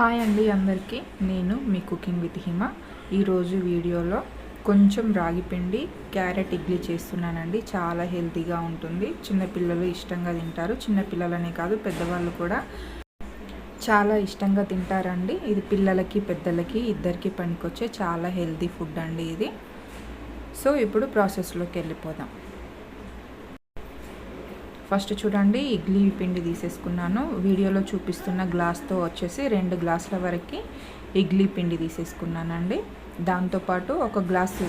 Hi అండి అందరికీ. నేను మీ కుకింగ్ విత్ హిమ. ఈరోజు వీడియోలో కొంచెం రాగి పిండి క్యారెట్ ఇడ్లీ చేస్తున్నానండి. చాలా హెల్తీగా ఉంటుంది. చిన్నపిల్లలు ఇష్టంగా తింటారు. చిన్నపిల్లలనే కాదు పెద్దవాళ్ళు కూడా చాలా ఇష్టంగా తింటారండి. ఇది పిల్లలకి పెద్దలకి ఇద్దరికి పనికొచ్చే చాలా హెల్తీ ఫుడ్ అండి ఇది. సో ఇప్పుడు ప్రాసెస్లోకి వెళ్ళిపోదాం. ఫస్ట్ చూడండి ఇడ్లీ పిండి తీసేసుకున్నాను. వీడియోలో చూపిస్తున్న గ్లాస్తో వచ్చేసి రెండు గ్లాసుల వరకు ఇడ్లీ పిండి తీసేసుకున్నానండి. దాంతోపాటు ఒక గ్లాసు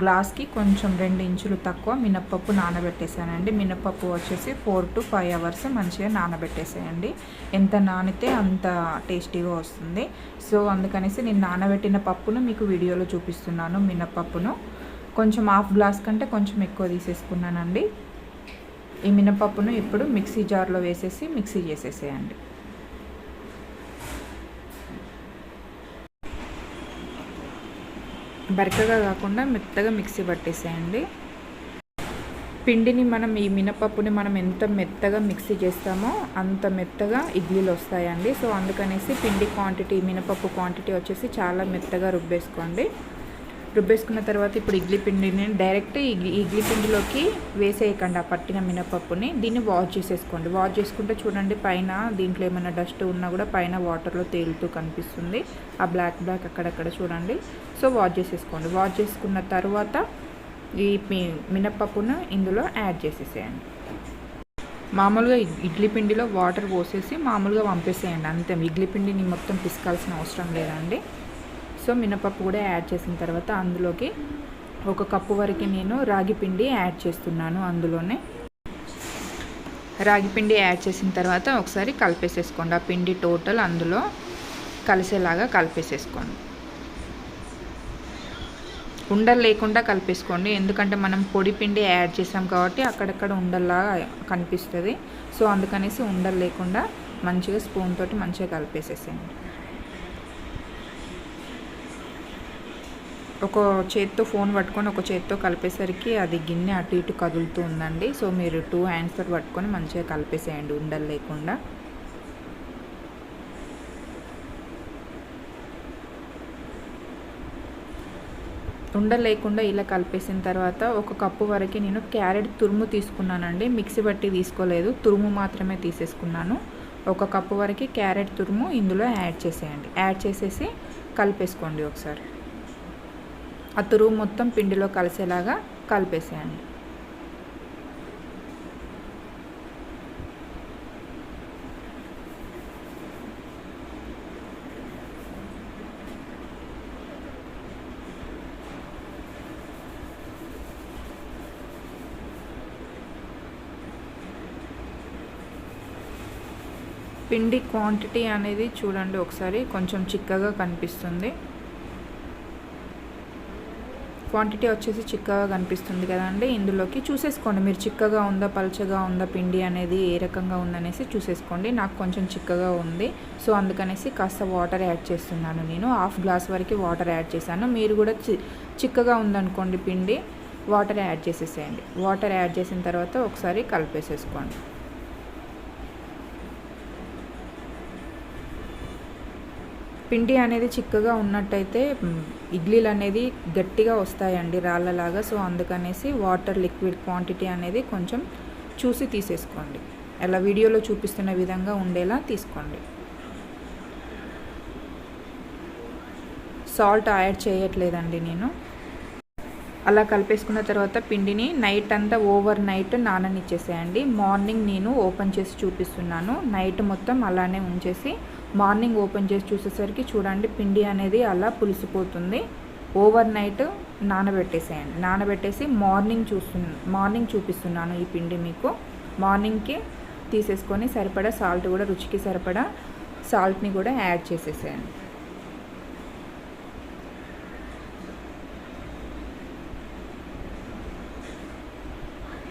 గ్లాస్కి కొంచెం రెండు ఇంచులు తక్కువ మినప్పప్పు నానబెట్టేసానండి మినప్పప్పు వచ్చేసి ఫోర్ టు ఫైవ్ అవర్స్ మంచిగా నానబెట్టేసేయండి. ఎంత నానితే అంత టేస్టీగా వస్తుంది. సో అందుకనేసి నేను నానబెట్టిన పప్పును మీకు వీడియోలో చూపిస్తున్నాను మినప్పప్పును. కొంచెం హాఫ్ గ్లాస్ కంటే కొంచెం ఎక్కువ తీసేసుకున్నానండి. ఈ మినపప్పును ఇప్పుడు మిక్సీ జార్లో వేసేసి మిక్సీ చేసేసేయండి. బరకగా కాకుండా మెత్తగా మిక్సీ పట్టేసేయండి. పిండిని మనం ఈ మినపప్పుని మనం ఎంత మెత్తగా మిక్సీ చేస్తామో అంత మెత్తగా ఇడ్లీలు వస్తాయండి. సో అందుకనేసి పిండి క్వాంటిటీ మినపప్పు క్వాంటిటీ వచ్చేసి చాలా మెత్తగా రుబ్బేసుకోండి. రుబ్బేసుకున్న తర్వాత ఇప్పుడు ఇడ్లీ పిండిని డైరెక్ట్ ఇడ్లీ పిండిలోకి వేసేయకండి ఆ పట్టిన మినపప్పుని. దీన్ని వాష్ చేసేసుకోండి. వాష్ చేసుకుంటే చూడండి పైన దీంట్లో ఏమైనా డస్ట్ ఉన్నా కూడా పైన వాటర్లో తేలుతూ కనిపిస్తుంది. ఆ బ్లాక్ బ్లాక్ అక్కడక్కడ చూడండి. సో వాష్ చేసేసుకోండి. వాష్ చేసుకున్న తర్వాత ఈ మినపప్పును ఇందులో యాడ్ చేసేసేయండి. మామూలుగా ఇడ్లీ పిండిలో వాటర్ పోసేసి మామూలుగా పంపేసేయండి. అంతే. ఇడ్లీ పిండిని మొత్తం పిసకాల్సిన అవసరం లేదండి. సో మినపప్పు కూడా యాడ్ చేసిన తర్వాత అందులోకి ఒక కప్పు వరకు నేను రాగి పిండి యాడ్ చేస్తున్నాను అందులోనే. రాగి పిండి యాడ్ చేసిన తర్వాత ఒకసారి కలిపేసేసుకోండి. ఆ పిండి టోటల్ అందులో కలిసేలాగా కలిపేసేసుకోండి. ఉండలు లేకుండా కలిపేసుకోండి. ఎందుకంటే మనం పొడి పిండి యాడ్ చేసాం కాబట్టి అక్కడక్కడ ఉండల్లాగా కనిపిస్తుంది. సో అందుకనేసి ఉండలు లేకుండా మంచిగా స్పూన్ తోటి మంచిగా కలిపేసేసేయండి. ఒక చేత్తో ఫోన్ పట్టుకొని ఒక చేత్తో కలిపేసరికి అది గిన్నె అటు ఇటు కదులుతూ ఉందండి. సో మీరు టూ హ్యాండ్స్తో పట్టుకొని మంచిగా కలిపేసేయండి ఉండలు లేకుండా. ఉండలు లేకుండా ఇలా కలిపేసిన తర్వాత ఒక కప్పు వరకు నేను క్యారెట్ తురుము తీసుకున్నానండి. మిక్సీ బట్టి తీసుకోలేదు తురుము మాత్రమే తీసేసుకున్నాను. ఒక కప్పు వరకు క్యారెట్ తురుము ఇందులో యాడ్ చేసేయండి. యాడ్ చేసేసి కలిపేసుకోండి ఒకసారి. ఆ తురువు మొత్తం పిండిలో కలిసేలాగా కలిపేసేయండి. పిండి క్వాంటిటీ అనేది చూడండి ఒకసారి కొంచెం చిక్కగా కనిపిస్తుంది. క్వాంటిటీ వచ్చేసి చిక్కగా కనిపిస్తుంది కదండి. ఇందులోకి చూసేసుకోండి. మీరు చిక్కగా ఉందా పల్చగా ఉందా పిండి అనేది ఏ రకంగా ఉందనేసి చూసేసుకోండి. నాకు కొంచెం చిక్కగా ఉంది. సో అందుకనేసి కాస్త వాటర్ యాడ్ చేస్తున్నాను నేను. హాఫ్ గ్లాస్ వరకు వాటర్ యాడ్ చేశాను. మీరు కూడా చిక్కగా ఉందనుకోండి పిండి వాటర్ యాడ్ చేసేసేయండి. వాటర్ యాడ్ చేసిన తర్వాత ఒకసారి కలిపేసేసుకోండి. పిండి అనేది చిక్కగా ఉన్నట్టయితే ఇడ్లీలు అనేది గట్టిగా వస్తాయండి రాళ్ళలాగా. సో అందుకనేసి వాటర్ లిక్విడ్ క్వాంటిటీ అనేది కొంచెం చూసి తీసేసుకోండి. అలా వీడియోలో చూపిస్తున్న విధంగా ఉండేలా తీసుకోండి. సాల్ట్ యాడ్ చేయట్లేదండి నేను. అలా కలిపేసుకున్న తర్వాత పిండిని నైట్ అంతా ఓవర్ నైట్ నాననిచ్చేసేయండి. మార్నింగ్ నేను ఓపెన్ చేసి చూపిస్తున్నాను. నైట్ మొత్తం అలానే ఉంచేసి మార్నింగ్ ఓపెన్ చేసి చూసేసరికి చూడండి పిండి అనేది అలా పులిసిపోతుంది. Over night నానబెట్టేసేయండి. నానబెట్టేసి మార్నింగ్ చూస్తు మార్నింగ్ చూపిస్తున్నాను ఈ పిండి మీకు. మార్నింగ్కి తీసేసుకొని సరిపడా సాల్ట్ కూడా రుచికి సరిపడా సాల్ట్ని కూడా యాడ్ చేసేసేయండి.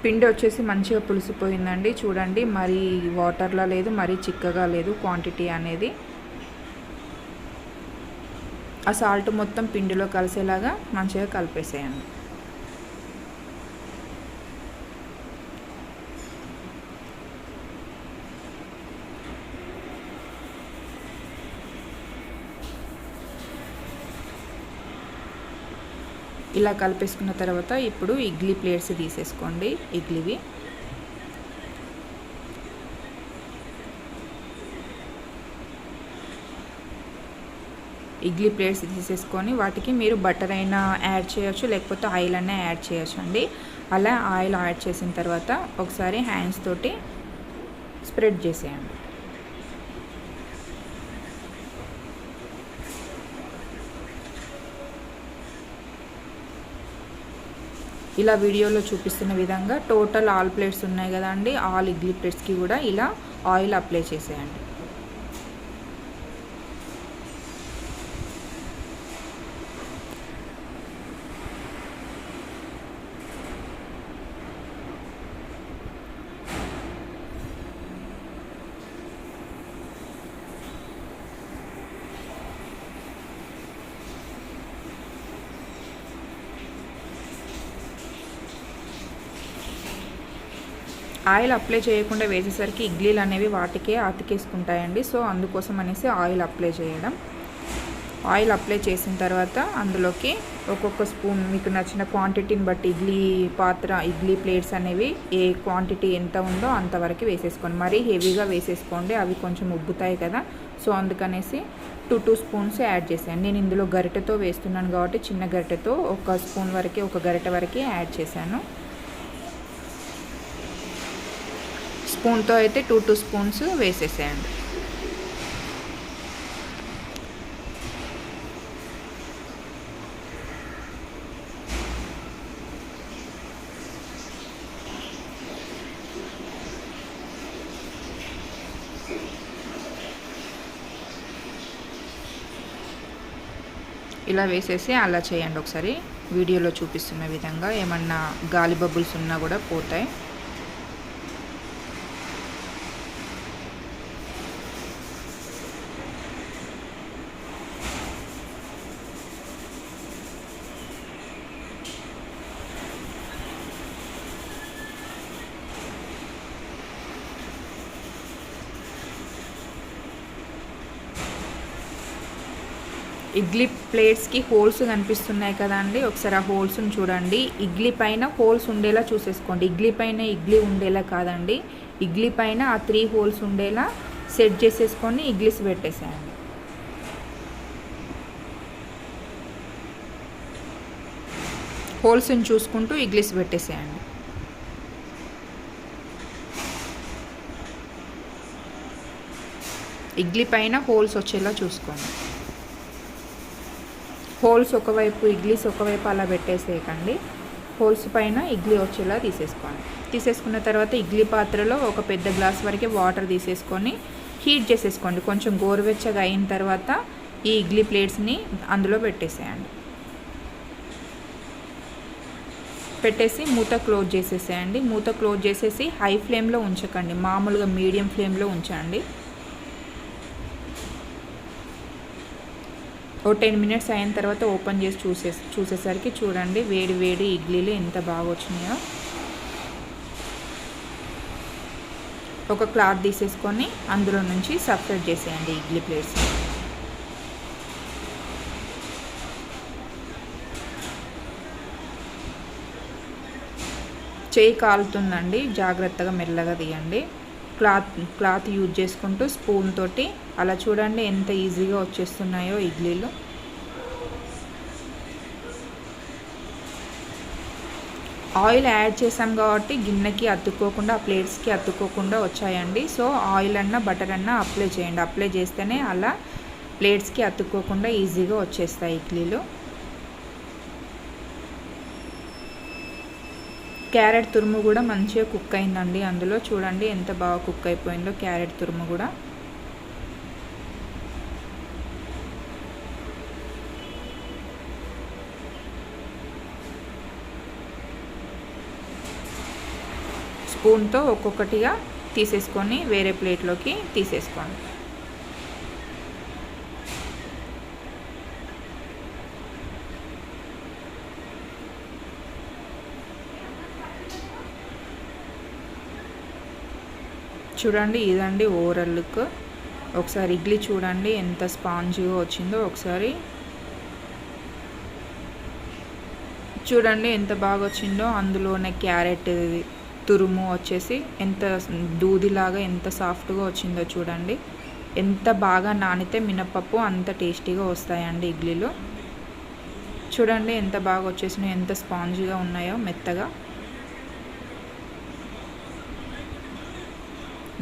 పిండి వచ్చేసి మంచిగా పులిసిపోయిందండి. చూడండి మరీ వాటర్లో లేదు మరీ చిక్కగా లేదు క్వాంటిటీ అనేది. ఆ సాల్ట్ మొత్తం పిండిలో కలిసేలాగా మంచిగా కలిపేసేయండి. ఇలా కలిపేసుకున్న తర్వాత ఇప్పుడు ఇడ్లీ ప్లేట్స్ తీసేసుకోండి ఇడ్లీవి. ఇడ్లీ ప్లేట్స్ తీసేసుకొని వాటికి మీరు బటర్ అయినా యాడ్ చేయొచ్చు లేకపోతే ఆయిల్ అయినా యాడ్ చేయొచ్చు అండి అలా ఆయిల్ యాడ్ చేసిన తర్వాత ఒకసారి హ్యాండ్స్ తోటి స్ప్రెడ్ చేసేయండి. ఇలా వీడియోలో చూపిస్తున్న విధంగా టోటల్ ఆల్ ప్లేట్స్ ఉన్నాయి కదండి. ఆల్ ఇడ్లీ ప్లేట్స్కి కూడా ఇలా ఆయిల్ అప్లై చేసేయండి. ఆయిల్ అప్లై చేయకుండా వేసేసరికి ఇడ్లీలు అనేవి వాటికే అతికేసుకుంటాయండి సో అందుకోసం అనేసి ఆయిల్ అప్లై చేయడం. ఆయిల్ అప్లై చేసిన తర్వాత అందులోకి ఒక్కొక్క స్పూన్ మీకు నచ్చిన క్వాంటిటీని బట్టి ఇడ్లీ పాత్ర ఇడ్లీ ప్లేట్స్ అనేవి ఏ క్వాంటిటీ ఎంత ఉందో అంతవరకు వేసేసుకోండి. మరీ హెవీగా వేసేసుకోండి. అవి కొంచెం ఉబ్బుతాయి కదా. సో అందుకనేసి టూ టూ స్పూన్స్ యాడ్ చేశాను నేను ఇందులో గరిటెతో వేస్తున్నాను కాబట్టి చిన్న గరిటెతో ఒక స్పూన్ వరకే ఒక గరిటె వరకే యాడ్ చేశాను. స్పూన్తో అయితే టూ టూ స్పూన్స్ వేసేసేయండి. ఇలా వేసేసి అలా చేయండి ఒకసారి. వీడియోలో చూపిస్తున్న విధంగా ఏమన్నా గాలి బబుల్స్ ఉన్నా కూడా పోతాయి. ఇడ్లీ ప్లేట్స్కి హోల్స్ కనిపిస్తున్నాయి కదండి ఒకసారి ఆ హోల్స్ని చూడండి. ఇడ్లీ పైన హోల్స్ ఉండేలా చూసేసుకోండి. ఇడ్లీ పైన ఇడ్లీ ఉండేలా కాదండి. ఇడ్లీ పైన ఆ త్రీ హోల్స్ ఉండేలా సెట్ చేసేసుకొని ఇడ్లీస్ పెట్టేసేయండి. హోల్స్ని చూసుకుంటూ ఇడ్లీస్ పెట్టేసేయండి. ఇడ్లీ పైన హోల్స్ వచ్చేలా చూసుకోండి. హోల్స్ ఒకవైపు ఇడ్లీస్ ఒకవైపు అలా పెట్టేసేయకండి. హోల్స్ పైన ఇడ్లీ వచ్చేలా తీసేసుకోండి తీసేసుకున్న తర్వాత ఇడ్లీ పాత్రలో ఒక పెద్ద గ్లాస్ వరకే వాటర్ తీసేసుకొని హీట్ చేసేసుకోండి. కొంచెం గోరువెచ్చగా అయిన తర్వాత ఈ ఇడ్లీ ప్లేట్స్ని అందులో పెట్టేసేయండి. పెట్టేసి మూత క్లోజ్ చేసేసేయండి. మూత క్లోజ్ చేసేసి హై ఫ్లేమ్లో ఉంచకండి. మామూలుగా మీడియం ఫ్లేమ్లో ఉంచండి. ఓ టెన్ మినిట్స్ అయిన తర్వాత ఓపెన్ చేసి చూసే చూసేసరికి చూడండి వేడి వేడి ఇడ్లీలు ఎంత బాగా వచ్చినాయో. ఒక క్లాత్ తీసేసుకొని అందులో నుంచి సపరేట్ చేసేయండి ఇడ్లీ ప్లేట్స్. చేయి కాలుతుందండి జాగ్రత్తగా మెల్లగా తీయండి. క్లాత్ క్లాత్ యూజ్ చేసుకుంటూ స్పూన్ తోటి అలా చూడండి ఎంత ఈజీగా వచ్చేస్తున్నాయో ఇడ్లీలు. ఆయిల్ యాడ్ చేసాం కాబట్టి గిన్నెకి అతుక్కోకుండా ఆ ప్లేట్స్కి అతుక్కోకుండా వచ్చాయండి. సో ఆయిల్ అన్నా బటర్ అన్నా అప్లై చేయండి. అప్లై చేస్తేనే అలా ప్లేట్స్కి అతుక్కోకుండా ఈజీగా వచ్చేస్తాయి ఇడ్లీలు. క్యారెట్ తురుము కూడా మంచిగా కుక్ అయిందండి అందులో. చూడండి ఎంత బాగా కుక్ అయిపోయిందో క్యారెట్ తురుము కూడా. స్పూన్తో ఒక్కొక్కటిగా తీసేసుకొని వేరే ప్లేట్లోకి తీసేసుకోండి. చూడండి ఇదండి ఓవరాల్ లుక్. ఒకసారి ఇడ్లీ చూడండి ఎంత స్పాంజ్గా వచ్చిందో ఒకసారి. చూడండి ఎంత బాగా వచ్చిందో అందులోనే క్యారెట్ తురుము వచ్చేసి ఎంత దూదిలాగా ఎంత సాఫ్ట్గా వచ్చిందో చూడండి. ఎంత బాగా నానితే మినపప్పు అంత టేస్టీగా వస్తాయండి ఇడ్లీలు. చూడండి ఎంత బాగా వచ్చేసినాయో ఎంత స్పాంజ్గా ఉన్నాయో మెత్తగా.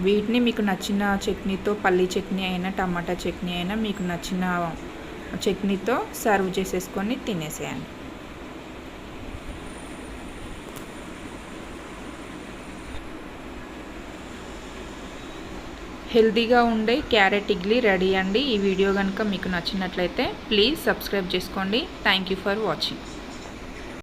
వీటిని మీకు నచ్చిన చట్నీతో పల్లీ చట్నీ అయినా టమాటా చట్నీ అయినా మీకు నచ్చిన చట్నీతో సర్వ్ చేసేసుకొని తినేసేయండి. హెల్తీగా ఉండే క్యారెట్ ఇడ్లీ రెడీ అండి. ఈ వీడియో కనుక మీకు నచ్చినట్లయితే ప్లీజ్ సబ్స్క్రైబ్ చేసుకోండి. Thank you for watching.